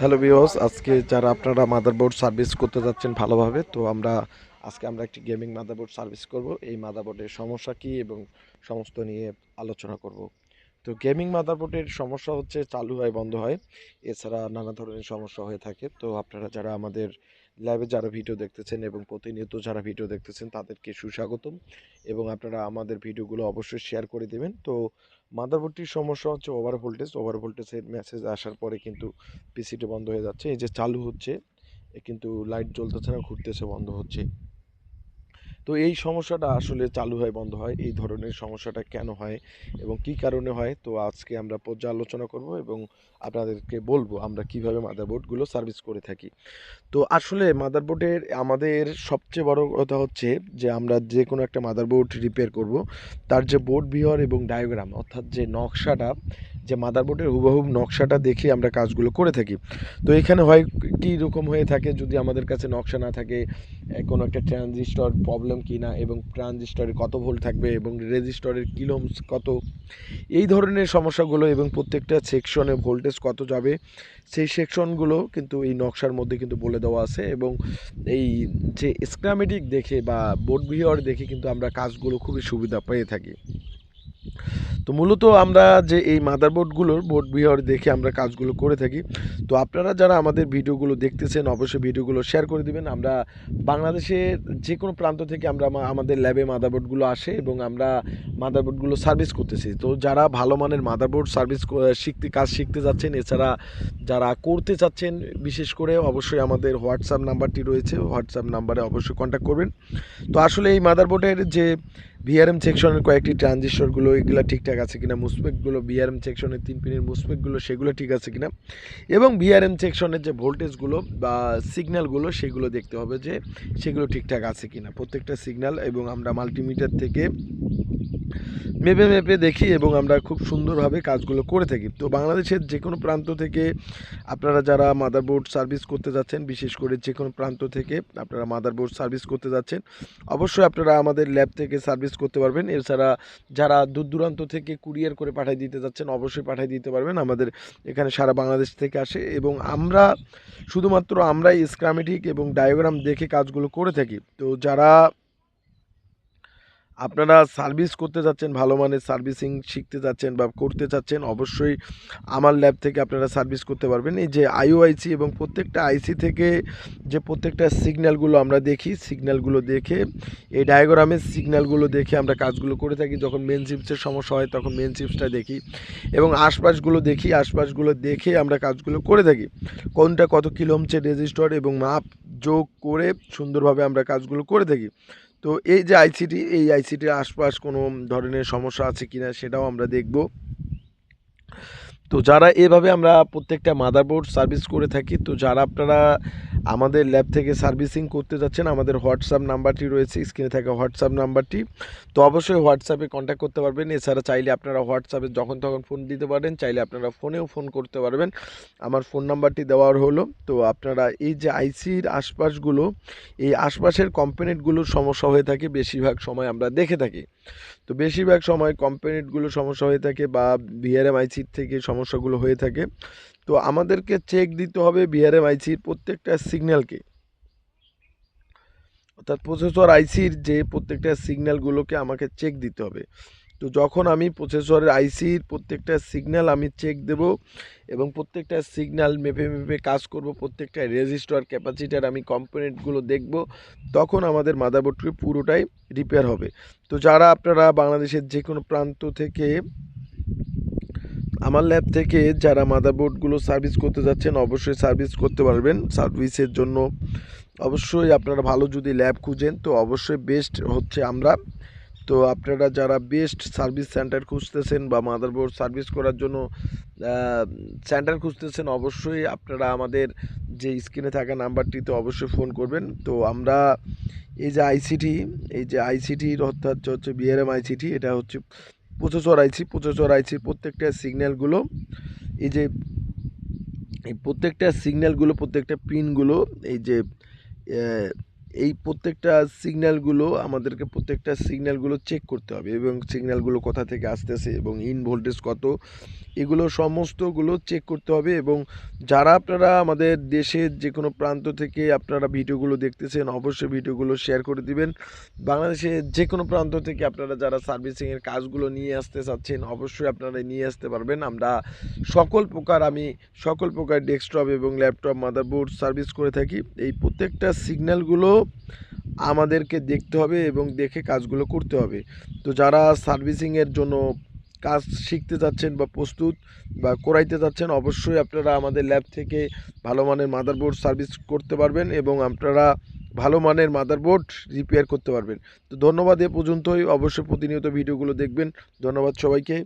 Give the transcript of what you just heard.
Hello বিওস আজকে যারা আপনারা মাদারবোর্ড সার্ভিস করতে যাচ্ছেন ভালোভাবে, তো আমরা, আজকে আমরা একটি গেমিং মাদারবোর্ড সার্ভিস করব। এই মাদারবোর্ডের সমস্যা কি এবং সমস্ত নিয়ে আলোচনা করব। তো গেমিং মাদারবোর্ডের সমস্যা হচ্ছে চালু হয়, বন্ধ হয়। এছাড়া নানা ধরনের সমস্যা হয়ে থাকে। তো আপনারা যারা আমাদের ল্যাবে যারা ভিডিও দেখতেছেন এবং প্রতিনিয়ত যারা ভিডিও দেখতেছেন, তাদেরকে সুস্বাগতম। এবং আপনারা আমাদের ভিডিওগুলো অবশ্যই শেয়ার করে দেবেন। তো মাদারবোর্ডটির সমস্যা হচ্ছে ওভার ভোল্টেজ ওভার ভোল্টেজের মেসেজ আসার পরে কিন্তু পিসিটি বন্ধ হয়ে যাচ্ছে। এই যে চালু হচ্ছে কিন্তু লাইট জ্বলতেছে না, ঘুরতেছে, বন্ধ হচ্ছে। তো এই সমস্যাটা আসলে চালু হয়, বন্ধ হয়। এই ধরনের সমস্যাটা কেন হয় এবং কি কারণে হয়? তো আজকে আমরা পর্যালোচনা করব এবং আপনাদেরকে বলব আমরা কীভাবে মাদারবোর্ডগুলো সার্ভিস করে থাকি। তো আসলে মাদারবোর্ডের আমাদের সবচেয়ে বড় কথা হচ্ছে যে আমরা যে কোনো একটা মাদারবোর্ড রিপেয়ার করব। তার যে বোর্ড বিহর এবং ডায়াগ্রাম অর্থাৎ যে নকশাটা যে মাদারবোর্ডের হুবহুব নকশাটা দেখে আমরা কাজগুলো করে থাকি। তো এখানে হয় কী রকম হয়ে থাকে, যদি আমাদের কাছে নকশা না থাকে কোনো একটা ট্রানজিস্টর প্রবলেম কি না, এবং ট্রানজিস্টরে কত ভোল্ট থাকবে, এবং রেজিস্টরের কিলোমস কত, এই ধরনের সমস্যাগুলো এবং প্রত্যেকটা সেকশনে ভোল্টেজ কত যাবে, সেই সেকশনগুলো কিন্তু এই নকশার মধ্যে কিন্তু বলে দেওয়া আছে, এবং এই যে স্ক্রামেটিক দেখে বা বোর্ড বিহর দেখে কিন্তু আমরা কাজগুলো খুবই সুবিধা পেয়ে থাকি। তো মূলত আমরা যে এই মাদারবোর্ডগুলোর বোর্ড বিহার দেখে আমরা কাজগুলো করে থাকি, তো আপনারা যারা আমাদের ভিডিওগুলো দেখতেছেন, অবশ্যই ভিডিওগুলো শেয়ার করে দিবেন। আমরা বাংলাদেশের যে কোনো প্রান্ত থেকে আমরা আমা- আমাদের ল্যাবে মাদারবোর্ডগুলো আসে এবং আমরা মাদারবোর্ডগুলো সার্ভিস করতেছি। তো যারা ভালো মানের মাদারবোর্ড সার্ভিস শিখতে, কাজ শিখতে যাচ্ছেন, এছাড়া যারা করতে চাচ্ছেন, বিশেষ করে অবশ্যই আমাদের হোয়াটসঅ্যাপ নাম্বারটি রয়েছে। হোয়াটসঅ্যাপ নাম্বারে অবশ্যই কন্ট্যাক্ট করবেন। তো আসলে এই মাদারবোর্ডের যে ভিআরএম সেকশনের কয়েকটি ট্রানজিস্টরগুলো, এগুলো ঠিকঠাক আছে কিনা, মুসপেকগুলো ভিআরএম সেকশনের তিন পিনের মুসপেকগুলো, সেগুলো ঠিক আছে কিনা? এবং ভিআরএম সেকশনের যে ভোল্টেজগুলো বা সিগন্যালগুলো সেগুলো দেখতে হবে যে সেগুলো ঠিকঠাক আছে কিনা। প্রত্যেকটা সিগন্যাল এবং আমরা মাল্টিমিটার থেকে মেপে মেপে দেখি এবং আমরা খুব সুন্দরভাবে কাজগুলো করে থাকি। তো বাংলাদেশের যে কোনো প্রান্ত থেকে আপনারা যারা মাদারবোর্ড সার্ভিস করতে যাচ্ছেন, বিশেষ করে যে কোনো প্রান্ত থেকে আপনারা মাদারবোর্ড সার্ভিস করতে যাচ্ছেন, অবশ্যই আপনারা আমাদের ল্যাব থেকে সার্ভিস করতে পারবেন। এছাড়া যারা দূর দূরান্ত থেকে কুরিয়ার করে পাঠিয়ে দিতে যাচ্ছেন, অবশ্যই পাঠিয়ে দিতে পারবেন। আমাদের এখানে সারা বাংলাদেশ থেকে আসে এবং আমরা শুধুমাত্র আমরাই স্ক্রামেটিক এবং ডায়াগ্রাম দেখে কাজগুলো করে থাকি। তো যারা আপনারা সার্ভিস করতে যাচ্ছেন, ভালো মানের সার্ভিসিং শিখতে যাচ্ছেন বা করতে চাচ্ছেন, অবশ্যই আমার ল্যাব থেকে আপনারা সার্ভিস করতে পারবেন। এই যে আইওআইসি এবং প্রত্যেকটা আইসি থেকে যে প্রত্যেকটা সিগন্যালগুলো আমরা দেখি, সিগন্যালগুলো দেখে, এই ডায়াগ্রামের সিগন্যালগুলো দেখে আমরা কাজগুলো করে থাকি। যখন মেন চিপসের সমস্যা হয়, তখন মেন চিপসটা দেখি এবং আশপাশগুলো দেখি, আশপাশগুলো দেখে আমরা কাজগুলো করে থাকি। কোনটা কত কিলো হচ্ছে রেজিস্টার এবং মাপ যোগ করে সুন্দরভাবে আমরা কাজগুলো করে থাকি। তো এই যে আইসিটি এই আইসিটির আশপাশ কোনো ধরনের সমস্যা আছে কিনা সেটাও আমরা দেখব। তো যারা এভাবে আমরা প্রত্যেকটা মাদারবোর্ড সার্ভিস করে থাকি, তো যারা আপনারা আমাদের ল্যাব থেকে সার্ভিসিং করতে যাচ্ছেন আমাদের হোয়াটসঅ্যাপ নাম্বারটি রয়েছে, স্ক্রিনে থাকা হোয়াটসঅ্যাপ নাম্বারটি। তো অবশ্যই হোয়াটসঅ্যাপে কন্ট্যাক্ট করতে পারবেন। এছাড়া চাইলে আপনারা হোয়াটসঅ্যাপে যখন তখন ফোন দিতে পারেন, চাইলে আপনারা ফোনেও ফোন করতে পারবেন। আমার ফোন নাম্বারটি দেওয়ার হলো। তো আপনারা এই যে আইসির আশপাশগুলো, এই আশপাশের কম্পোনেন্টগুলোর সমস্যা হয়ে থাকে, বেশিরভাগ সময় আমরা দেখে থাকি। তো বেশিরভাগ সময় কম্পোনেন্টগুলো সমস্যা হয়ে থাকে বা বিআরএম আইসির থেকে সমস্যাগুলো হয়ে থাকে। তো আমাদেরকে চেক দিতে হবে বিআরএম আইসির প্রত্যেকটা সিগন্যালকে অর্থাৎ প্রসেসর আইসির যে প্রত্যেকটা সিগন্যালগুলোকে আমাকে চেক দিতে হবে। তো যখন আমি প্রসেসরের আইসির প্রত্যেকটা সিগন্যাল আমি চেক দেব এবং প্রত্যেকটা সিগন্যাল মেপে মেপে কাজ করব, প্রত্যেকটা রেজিস্টার ক্যাপাসিটার আমি কম্পোনেন্টগুলো দেখব, তখন আমাদের মাদারবোর্ডটি পুরোটাই রিপেয়ার হবে। তো যারা আপনারা বাংলাদেশের যে কোনো প্রান্ত থেকে আমার ল্যাব থেকে যারা মাদারবোর্ডগুলো সার্ভিস করতে যাচ্ছেন, অবশ্যই সার্ভিস করতে পারবেন। সার্ভিসের জন্য অবশ্যই আপনারা ভালো যদি ল্যাব খুঁজেন, তো অবশ্যই বেস্ট হচ্ছে আমরা। তো আপনারা যারা বেস্ট সার্ভিস সেন্টার খুঁজতেছেন বা মাদারবোর্ড সার্ভিস করার জন্য সেন্টার খুঁজতেছেন, অবশ্যই আপনারা আমাদের যে স্ক্রিনে থাকা নাম্বারটিতে অবশ্যই ফোন করবেন। তো আমরা এই যে আইসিটি এই যে আইসিটির অর্থাৎ হচ্ছে বিআরএম আইসিটি এটা হচ্ছে প্রসেসর চড়াইছি প্রসেসর চড়াইছি, প্রত্যেকটা সিগন্যালগুলো এই যে, এই প্রত্যেকটা সিগন্যালগুলো প্রত্যেকটা পিনগুলো এই যে এই প্রত্যেকটা সিগন্যালগুলো আমাদেরকে প্রত্যেকটা সিগন্যালগুলো চেক করতে হবে এবং সিগন্যালগুলো কোথা থেকে আসতেছে এবং ইন ভোল্টেজ কত, এগুলো সমস্তগুলো চেক করতে হবে এবং যারা আপনারা আমাদের দেশের যে কোনো প্রান্ত থেকে আপনারা ভিডিওগুলো দেখতেছেন, অবশ্যই ভিডিওগুলো শেয়ার করে দিবেন। বাংলাদেশের যে কোনো প্রান্ত থেকে আপনারা যারা সার্ভিসিংয়ের কাজগুলো নিয়ে আসতে চাচ্ছেন, অবশ্যই আপনারা নিয়ে আসতে পারবেন। আমরা সকল প্রকার আমি সকল প্রকার ডেস্কটপ এবং ল্যাপটপ মাদারবোর্ড সার্ভিস করে থাকি। এই প্রত্যেকটা সিগন্যালগুলো আমাদেরকে দেখতে হবে এবং দেখে কাজগুলো করতে হবে। তো যারা সার্ভিসিংয়ের জন্য কাজ শিখতে যাচ্ছেন বা প্রস্তুত বা করাইতে যাচ্ছেন, অবশ্যই আপনারা আমাদের ল্যাব থেকে ভালো মানের মাদারবোর্ড সার্ভিস করতে পারবেন এবং আপনারা ভালো মানের মাদারবোর্ড রিপেয়ার করতে পারবেন। তো ধন্যবাদ এ পর্যন্তই। অবশ্যই প্রতিনিয়ত ভিডিওগুলো দেখবেন। ধন্যবাদ সবাইকে।